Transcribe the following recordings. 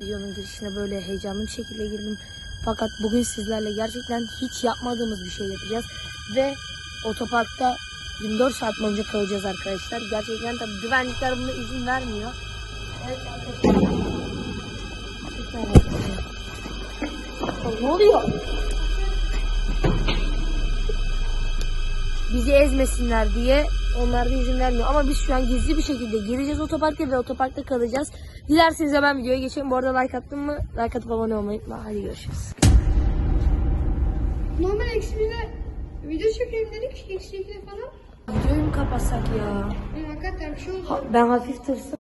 Videonun girişine böyle heyecanlı bir şekilde girdim. Fakat bugün sizlerle gerçekten hiç yapmadığımız bir şey yapacağız. Ve otoparkta 24 saat boyunca kalacağız arkadaşlar. Gerçekten tabii güvenlikler buna izin vermiyor. Evet arkadaşlar. Ne oluyor? Bizi ezmesinler diye onlar da izin vermiyor. Ama biz şu an gizli bir şekilde gireceğiz otoparka ve otoparkta kalacağız. Dilerseniz hemen videoya geçelim. Bu arada like attın mı? Like atıp abone olmayı unutma. Hadi görüşürüz. Normal eksiğine video çekeyim dedik. Eksiğiyle falan. Videoyu mu kapatsak ya? Hakikaten bir şey oldu. Ha- ben hafif tırsım.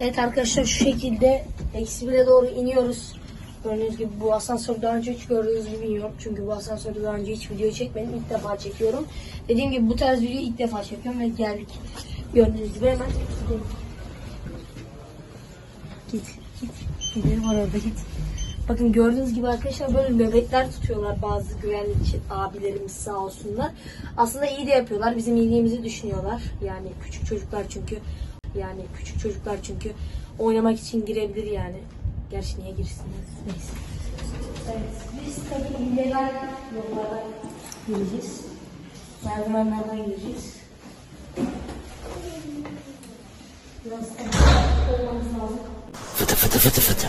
Evet arkadaşlar şu şekilde eksi bire doğru iniyoruz. Gördüğünüz gibi bu asansör daha önce hiç gördüğünüz gibi iniyorum. Çünkü bu asansörde daha önce hiç video çekmedim. İlk defa çekiyorum. Dediğim gibi bu tarz video ilk defa çekiyorum ve geldik. Gördüğünüz gibi hemen gidelim. Git git. Gidelim var orada git. Bakın gördüğünüz gibi arkadaşlar böyle nöbetler tutuyorlar bazı güvenlik abilerimiz sağ olsunlar. Aslında iyi de yapıyorlar. Bizim iyiliğimizi düşünüyorlar. Yani küçük çocuklar çünkü yani küçük çocuklar çünkü oynamak için girebilir yani. Gerçi niye girsinler? Neyse. Evet, biz tabii illegal yollardan gireceğiz. Merdivenlerden gireceğiz. Biraz tabii olmamız lazım. Fıtı fıtı fıtı fıtı.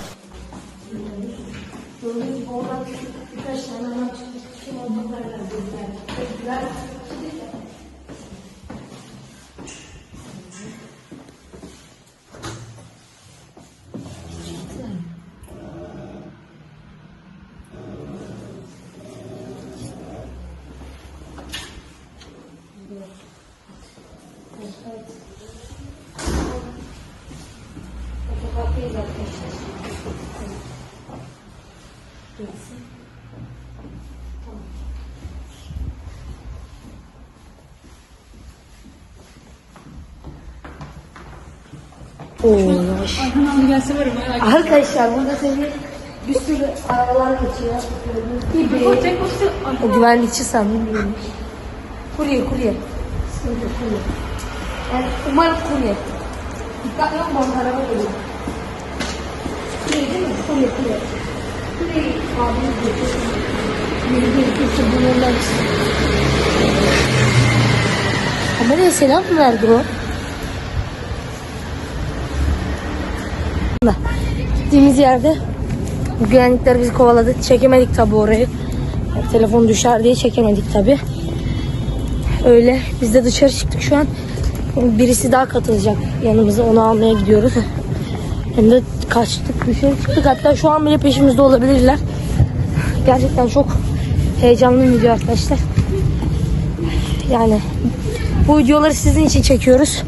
Gördüğünüz gibi oradan birkaç tane adam çıktı. Kim olduklarını dediler. Geçsin. Tamam. Oo yavaş. Arkadaşlar burada tabii bir sürü arabalar geçiyor. Gibi. O güvenlikçi sandım değilmiş. Kurye kurye. Yok, kurye. Yani umarım kurye. Dikkatli bana araba geliyor. Kurye değil mi? Kurye kurye. Kameraya selam mı verdi o? Gittiğimiz yerde güvenlikler bizi kovaladı. Çekemedik tabi orayı. Telefon düşer diye çekemedik tabi. Öyle. Biz de dışarı çıktık şu an. Birisi daha katılacak yanımıza. Onu almaya gidiyoruz. Hem de kaçtık dışarı çıktık. Hatta şu an bile peşimizde olabilirler. Gerçekten çok heyecanlı bir video arkadaşlar. Yani bu videoları sizin için çekiyoruz.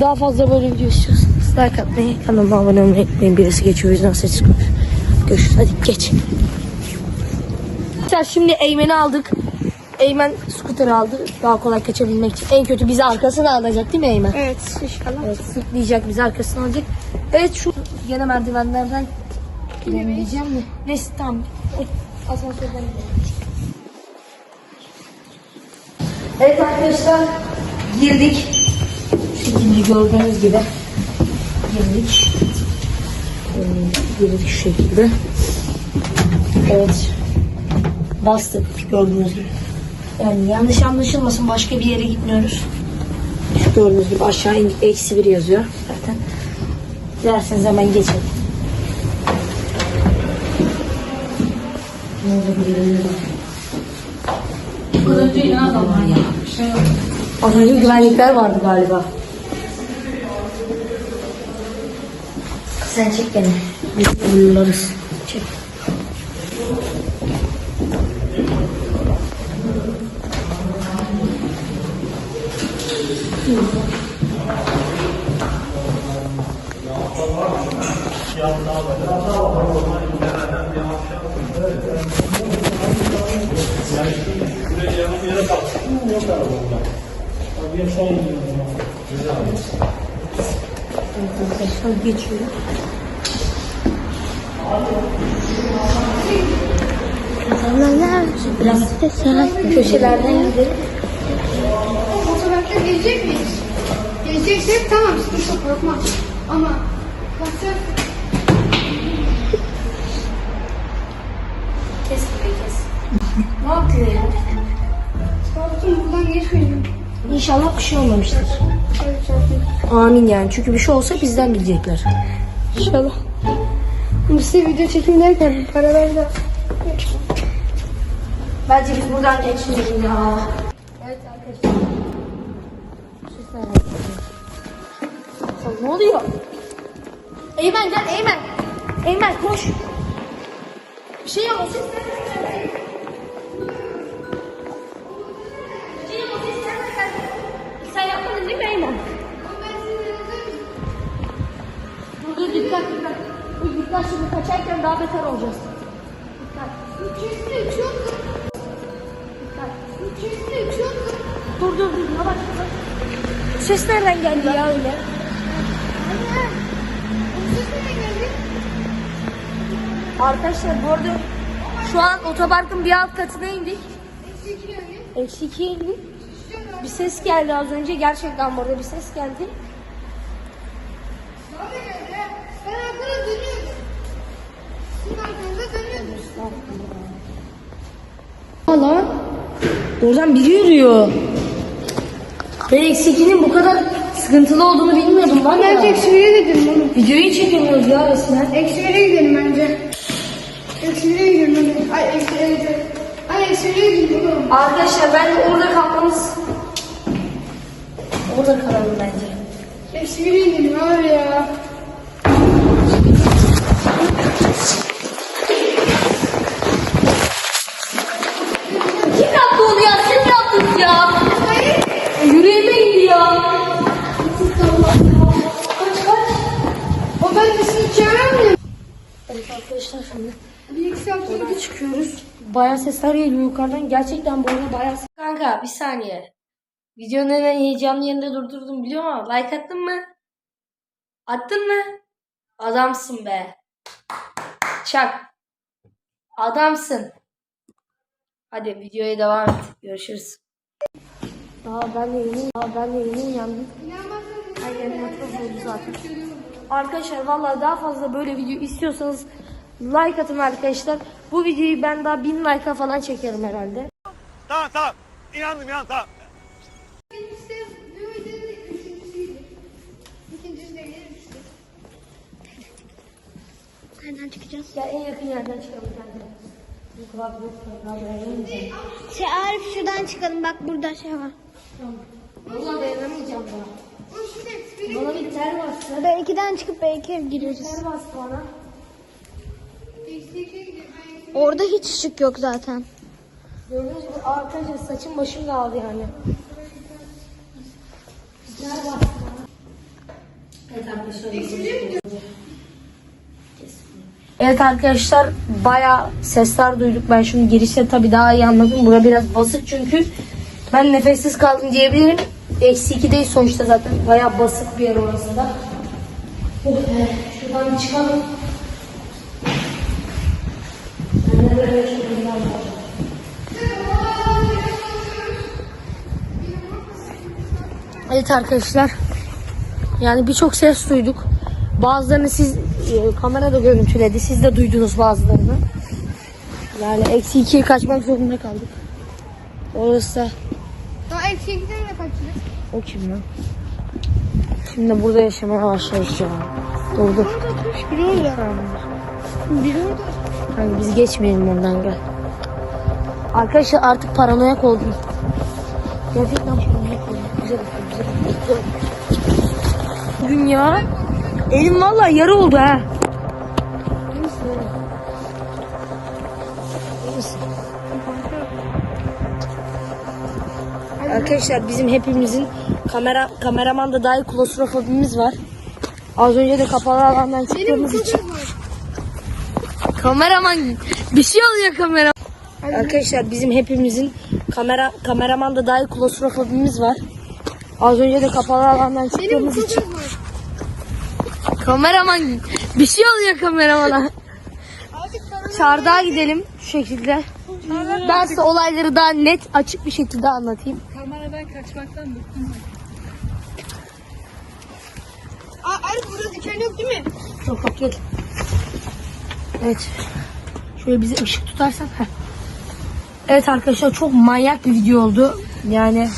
Daha fazla böyle video istiyorsanız like atmayı, kanalıma abone olmayı unutmayın. Birisi geçiyor yüzden ses çıkıyor. Görüşürüz. Hadi geç. Şimdi Eymen'i aldık. Eymen scooter'ı aldı. Daha kolay kaçabilmek için. En kötü bizi arkasına alacak değil mi Eymen? Evet inşallah. Evet, sırtlayacak bizi arkasına alacak. Evet şu gene merdivenlerden inemeyeceğim mi? Neyse tamam. Asansörden gidelim. Evet arkadaşlar girdik. Şekilde gördüğünüz gibi girdik. Ee, girdik şu şekilde. Evet. Bastık gördüğünüz gibi. Yani yanlış anlaşılmasın başka bir yere gitmiyoruz. Şu gördüğünüz gibi aşağı indik. Eksi bir yazıyor zaten. Dilerseniz hemen geçelim. Bilmiyorum. Az önce güvenlikler vardı galiba. Sen çek beni. Biz uyularız. Çek. Yani şu buraya yanım yere kalksın. Yok araba burada. Abi yaşa oynuyorum. Güzel. Arkadaşlar geçiyor. Zamanlar biraz da saat köşelerden gidelim. Fotoğrafta gelecek miyiz? Geleceksek tamam sıkıntı yok şey korkmaz. Ama kaçacak Kes burayı kes. ne yapıyor ya? Korktum buradan geçmeyeceğim. İnşallah bir şey olmamıştır. Amin yani. Çünkü bir şey olsa bizden bilecekler. İnşallah. Biz video çekin derken paralar da Bence biz buradan geçmeyelim ya. Evet arkadaşlar. Ne oluyor? Eymen gel Eymen. Eymen koş. Bir şey yok. o Dikkat şimdi kaçarken daha beter olacağız. Dikkat. Mükemmel çok Dikkat. Mükemmel çok Dur dur dur yavaş yavaş. Ses nereden geldi ya öyle? Anne. Bu ses nereden geldi? Arkadaşlar bu arada şu an otoparkın bir alt katına indik. Eksi ikiye indik. Bir ses geldi az önce. Gerçekten burada bir ses geldi. Valla. Oradan biri yürüyor. Ben eksi ikinin bu kadar sıkıntılı olduğunu bilmiyordum var Bence ya. eksi bire gidelim oğlum. Videoyu çekemiyoruz ya resmen. Eksi bire gidelim bence. Eksi bire gidelim. Ay eksi bire Ay eksi bire gidelim oğlum. Arkadaşlar bence orada kalmamız... Orada kalalım bence. Eksi bire gidelim abi ya. Arkadaşlar şimdi Bir iki saat sonra buradan çıkıyoruz. Bayağı sesler geliyor yukarıdan. Gerçekten bu arada bayağı ses. Kanka bir saniye. Videonun hemen heyecanlı yerinde durdurdum biliyor musun? Like attın mı? Attın mı? Adamsın be. Çak. Adamsın. Hadi videoya devam et. Görüşürüz. Daha ben de yeni, daha ben de yeni yandım. Aynen oldu zaten. Arkadaşlar vallahi daha fazla böyle video istiyorsanız like atın arkadaşlar. Bu videoyu ben daha 1000 like'a falan çekerim herhalde. Tamam tamam. İnandım inandım tamam. Bu. Nereden çıkacağız? Ya en yakın yerden çıkalım bence. Bu kulak yok. Dayanamayacağım. Şey Arif şuradan çıkalım bak burada şey var. Valla dayanamayacağım daha. Bana bir ter bastı. Belki'den çıkıp belki gireriz. Ter bastı bana. Eksi ikiye gidelim. Ay, eksi- Orada hiç ışık yok zaten. Gördüğünüz gibi arkadaşlar saçım başım dağıldı yani. Evet arkadaşlar. Baya sesler duyduk. Ben şimdi girişte tabii daha iyi anladım. Bura biraz basık çünkü ben nefessiz kaldım diyebilirim. Eksi 2'deyiz sonuçta zaten. Baya basık bir yer orası da. Oh be, şuradan çıkalım. Evet arkadaşlar. Yani birçok ses duyduk. Bazılarını siz e, kamerada görüntüledi. Siz de duydunuz bazılarını. Yani eksi ikiye kaçmak zorunda kaldık. Orası da Daha eksi ikiden de kaçacağız. o kim lan? Şimdi burada yaşamaya başlayacağız ya. Dur dur. Biri orada. Biri orada. Hani biz geçmeyelim oradan gel. Arkadaşlar artık paranoyak oldum. Gerçekten paranoyak oldum. Güzel güzel güzel. Bugün ya. Elim vallahi yarı oldu ha. Arkadaşlar bizim hepimizin kamera kameraman da dahil klostrofobimiz var. Az önce de kapalı alandan çıktığımız için. Kameraman bir şey oluyor kamera. Arkadaşlar bizim hepimizin Kamera kameraman da dahil klostrofobimiz var. Az önce de kapalı alandan çıktığımız için. Kameraman bir şey oluyor kameramana. Çardağa gidelim şu şekilde. Ben size olayları daha net açık bir şekilde anlatayım. Aa, Arif burada diken yok değil mi? Yok yok gel. Evet. Şöyle bize ışık tutarsan. Heh. Evet arkadaşlar çok manyak bir video oldu. Yani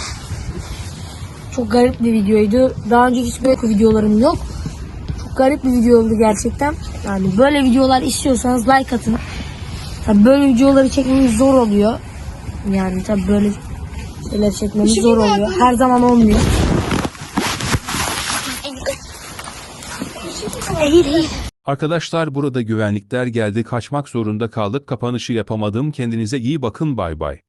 çok garip bir videoydu. Daha önce hiç böyle videolarım yok. Çok garip bir video oldu gerçekten. Yani böyle videolar istiyorsanız like atın. Tabii böyle videoları çekmemiz zor oluyor. Yani tabii böyle şeyler çekmemiz zor oluyor. Her zaman olmuyor. Eğil eğil. Arkadaşlar burada güvenlikler geldi kaçmak zorunda kaldık kapanışı yapamadım kendinize iyi bakın bay bay.